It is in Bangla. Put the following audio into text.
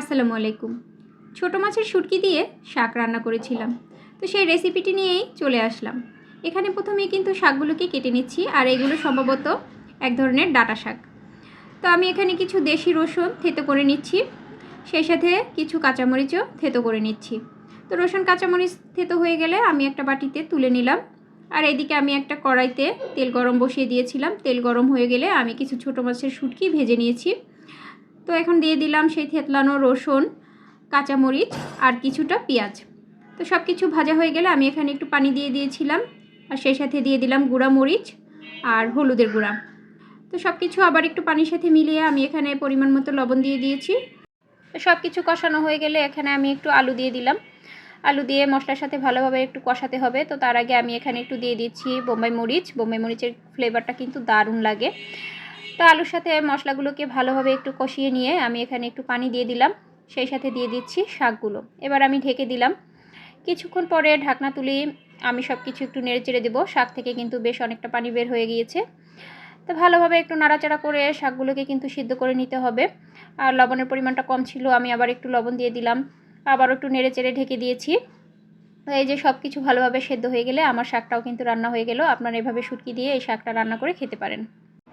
আসসালামু আলাইকুম। ছোটো মাছের শুটকি দিয়ে শাক রান্না করেছিলাম। তো সেই রেসিপিটি নিয়েই চলে আসলাম। এখানে প্রথমে কিন্তু শাকগুলোকে কেটে নিচ্ছি আর এগুলো সম্ভবত এক ধরনের ডাটা শাক। তো আমি এখানে কিছু দেশি রসুন থেতো করে নিচ্ছি। সেই সাথে কিছু কাঁচামরিচও থেতো করে নিচ্ছি। তো রসুন, কাঁচামরিচ থেতো হয়ে গেলে আমি একটা বাটিতে তুলে নিলাম। আর এদিকে আমি একটা কড়াইতে তেল গরম বসিয়ে দিয়েছিলাম। তেল গরম হয়ে গেলে আমি কিছু ছোটো মাছের শুটকি ভেজে নিয়েছি। তো এখন দিয়ে দিলাম সেই থেতলানো রসুন, কাঁচামরিচ আর কিছুটা পেঁয়াজ। তো সব কিছু ভাজা হয়ে গেলে আমি এখানে একটু পানি দিয়ে দিয়েছিলাম। আর সেই সাথে দিয়ে দিলাম গুঁড়া মরিচ আর হলুদের গুঁড়া। তো সব কিছু আবার একটু পানির সাথে মিলিয়ে আমি এখানে পরিমাণ মতো লবণ দিয়ে দিয়েছি। তো সব কিছু কষানো হয়ে গেলে এখানে আমি একটু আলু দিয়ে দিলাম। আলু দিয়ে মশলার সাথে ভালোভাবে একটু কষাতে হবে। তো তার আগে আমি এখানে একটু দিয়ে দিচ্ছি বোম্বাই মরিচ। বোম্বাই মরিচের ফ্লেভারটা কিন্তু দারুণ লাগে। তো আলুর সাথে মশলাগুলোকে ভালোভাবে একটু কষিয়ে নিয়ে আমি এখানে একটু পানি দিয়ে দিলাম। সেই সাথে দিয়ে দিচ্ছি শাকগুলো। এবার আমি ঢেকে দিলাম। কিছুক্ষণ পরে ঢাকনা তুলি আমি সব কিছু একটু নেড়ে চেড়ে দেবো। শাক থেকে কিন্তু বেশ অনেকটা পানি বের হয়ে গিয়েছে। তো ভালোভাবে একটু নাড়াচাড়া করে শাকগুলোকে কিন্তু সিদ্ধ করে নিতে হবে। আর লবণের পরিমাণটা কম ছিল, আমি আবার একটু লবণ দিয়ে দিলাম। আবার একটু নেড়ে চেড়ে ঢেকে দিয়েছি। এই যে সব কিছু ভালোভাবে সেদ্ধ হয়ে গেলে আমার শাকটাও কিন্তু রান্না হয়ে গেল। আপনারা এভাবে শুটকি দিয়ে এই শাকটা রান্না করে খেতে পারেন।